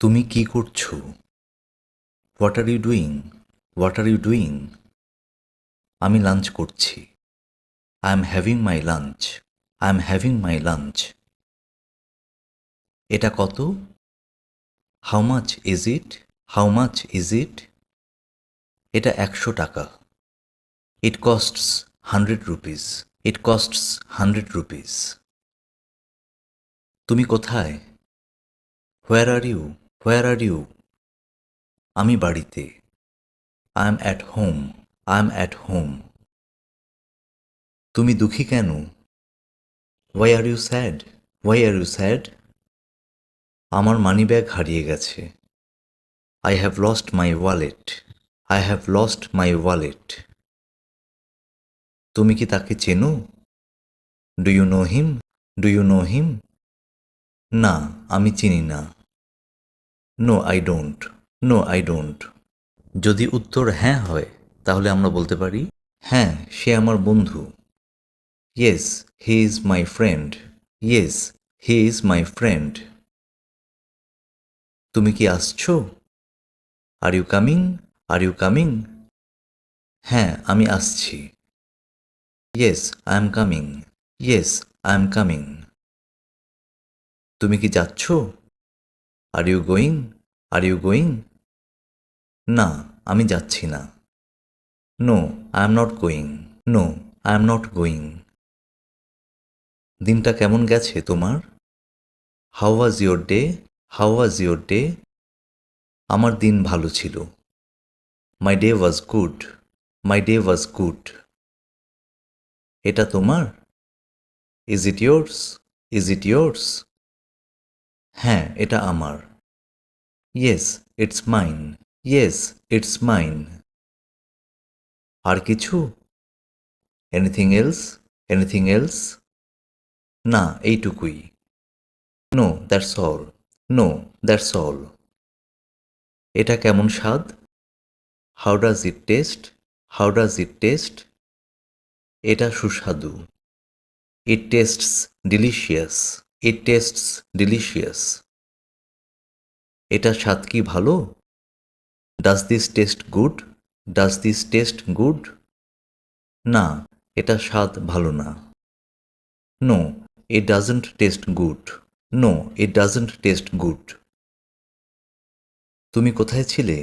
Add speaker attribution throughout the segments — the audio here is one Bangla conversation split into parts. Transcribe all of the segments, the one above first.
Speaker 1: তুমি কি করছ? What are you doing what are you doing আমি লাঞ্চ করছি। I am having my lunch I am having my lunch এটা কত? How much is it how much is it এটা একশো টাকা। It costs hundred rupees it costs hundred rupees তুমি কোথায়? Where are you where are you আমি বাড়িতে। I am at home I am at home তুমি দুঃখী কেন? Why are you sad why are you sad আমার মানিব্যাগ হারিয়ে গেছে। I have lost my wallet I have lost my wallet তুমি কি তাকে চেনো? Do you know him do you know him না, আমি চিনি না। No I don't know I don't যদি উত্তর হ্যাঁ হয় তাহলে আমরা বলতে পারি হ্যাঁ সে আমার বন্ধু। Yes he is my friend yes he is my friend তুমি কি আসছো? Are you coming are you coming হ্যাঁ আমি আসছি। Yes I am coming yes I am coming তুমি কি যাচ্ছ? Are you going are you going না, আমি যাচ্ছি না। No I am not going no I am not going দিনটা কেমন গেছে তোমার? How was your day how was your day আমার দিন ভালো ছিল। My day was good my day was good এটা তোমার? Is it yours is it yours হ্যাঁ এটা আমার। Yes it's mine yes it's mine আর কিছু? এনিথিং এলস এনিথিং এলস না, এইটুকুই। No that's all no that's all এটা কেমন স্বাদ? How does it taste how does it taste এটা সুস্বাদু। It tastes delicious it tastes delicious এটা স্বাদ কি ভালো? Does this taste good does this test good না, এটা স্বাদ ভালো না। No it doesn't taste good no it doesn't taste good তুমি কোথায় ছিলে?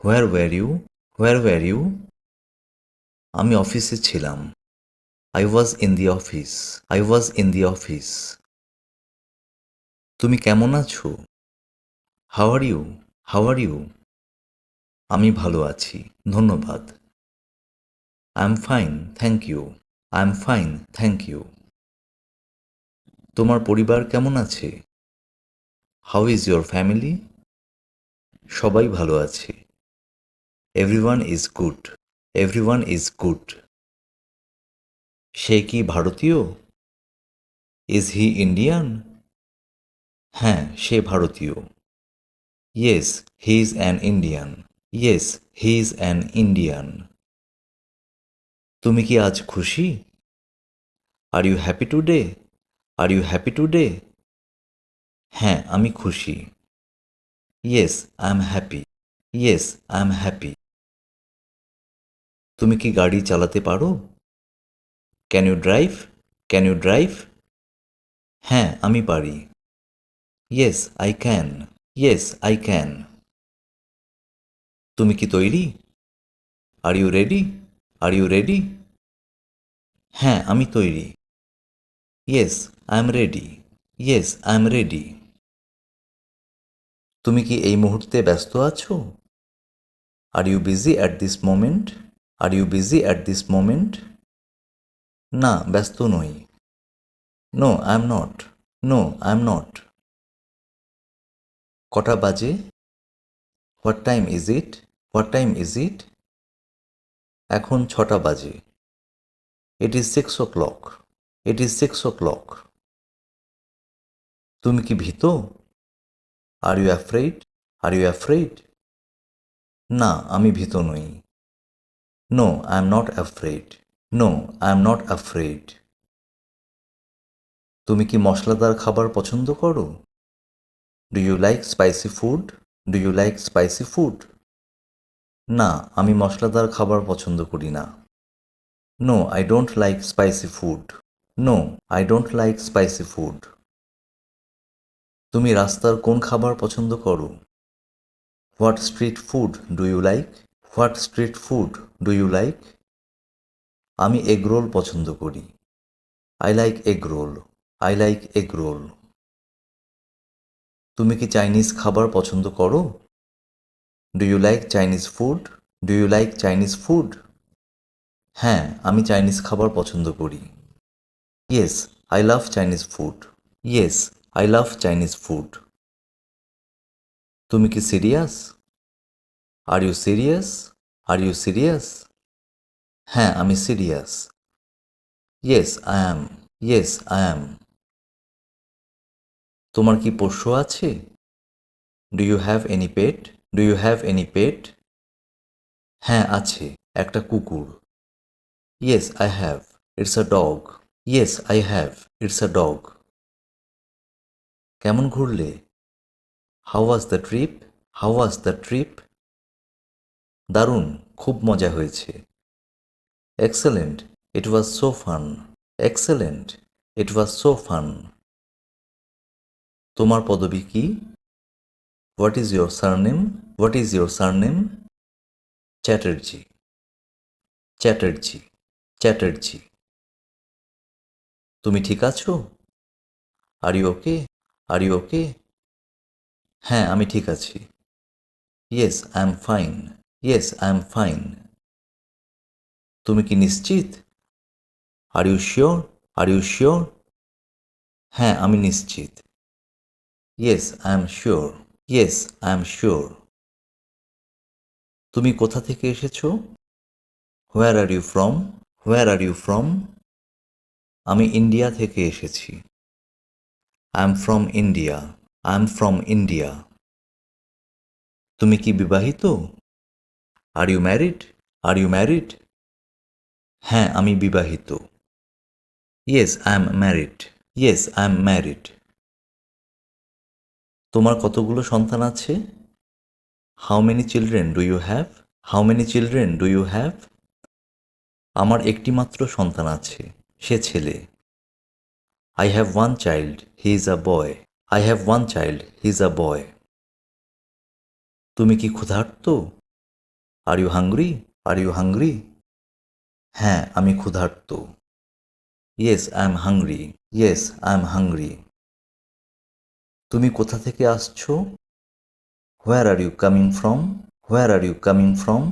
Speaker 1: Where were you where were you আমি অফিসে ছিলাম। I was in the office I was in the office তুমি কেমন আছো? How are you how are you আমি ভালো আছি। ধন্যবাদ। I am fine thank you I am fine thank you তোমার পরিবার কেমন আছে? হাউ ইজ ইয়োর ফ্যামিলি সবাই ভালো আছে। Everyone is good everyone is good সে কি ভারতীয়? ইজ হি ইন্ডিয়ান হ্যাঁ সে ভারতীয়। Yes he is an Indian yes he is an Indian তুমি কি আজ খুশি? Are you happy today are you happy today হ্যাঁ আমি খুশি। Yes I am happy yes I am happy তুমি কি গাড়ি চালাতে পারো? Can you drive can you drive হ্যাঁ আমি পারি। Yes I can yes I can তুমি কি তৈরি? Are you ready are you ready হ্যাঁ আমি তৈরি। Yes I am ready yes I am ready তুমি কি এই মুহূর্তে ব্যস্ত আছো? Are you busy at this moment are you busy at this moment না, ব্যস্ত নই। No I am not no I am not কটা বাজে? What time is it what time is it এখন ছটা বাজে। It is six o'clock it is six o'clock তুমি কি ভীত? Are you afraid are you afraid না, আমি ভীত নই। No I am not afraid no I am not afraid তুমি কি মশলাদার খাবার পছন্দ করো? Do you like spicy food do you like spicy food না, আমি মশলাদার খাবার পছন্দ করি না। No I don't like spicy food no I don't like spicy food তুমি রাস্তার কোন খাবার পছন্দ করো? What street food do you like what street food do you like আমি এগ রোল পছন্দ করি। I like egg roll I like egg roll তুমি কি চাইনিজ খাবার পছন্দ করো? Do you like Chinese food do you like Chinese food হ্যাঁ আমি চাইনিজ খাবার পছন্দ করি। Yes I love Chinese food yes I love Chinese food তুমি কি serious are you serious are you serious হ্যাঁ আমি serious yes I am yes I am তোমার কি পোষ্য আছে? Do you have any pet do you have any pet হ্যাঁ আছে। একটা কুকুর। Yes I have it's a dog yes I have it's a dog কেমন ঘুরলে? How was the trip how was the trip দারুণ, খুব মজা হয়েছে। Excellent it was so fun excellent it was so fun তোমার পদবি কি? What is your surname what is your surname Chatterjee Chatterjee Chatterjee তুমি ঠিক আছো? Are you okay are you okay হ্যাঁ আমি ঠিক আছি। Yes I am fine yes I am fine তুমি কি নিশ্চিত? Are you sure are you sure হ্যাঁ আমি নিশ্চিত। Yes I am sure yes I am sure তুমি কোথা থেকে এসেছ? Where are you from where are you from আমি ইন্ডিয়া থেকে এসেছি। I am from India I am from India তুমি কি বিবাহিত? Are you married are you married হ্যাঁ আমি বিবাহিত। Yes I am married yes I am married তোমার কতগুলো সন্তান আছে? How many children do you have how many children do you have আমার একটি মাত্র সন্তান আছে, সে ছেলে। I have one child he is a boy I have one child he is a boy তুমি কি ক্ষুধার্ত? Are you hungry are you hungry হ্যাঁ আমি ক্ষুধার্ত। Yes I am hungry yes I am hungry তুমি কোথা থেকে আসছো? Where are you coming from where are you coming from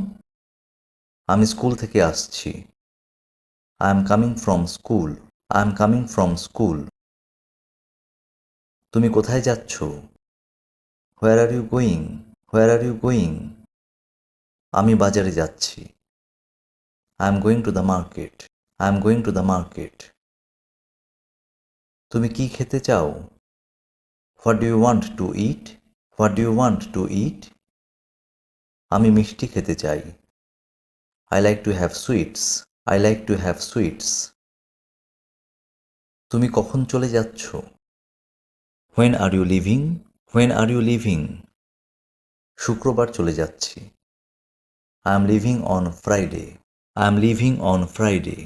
Speaker 1: আমি স্কুল থেকে আসছি। I am coming from school I am coming from school তুমি কোথায় যাচ্ছ? Where are you going where are you going আমি বাজারে যাচ্ছি। I am going to the market I am going to the market তুমি কি খেতে চাও? What do you want to eat what do you want to eat আমি মিষ্টি খেতে চাই। I like to have sweets I like to have sweets তুমি কখন চলে যাচ্ছ? When are you leaving when are you leaving শুক্রবার চলে যাচ্ছি। I am leaving on Friday I am leaving on Friday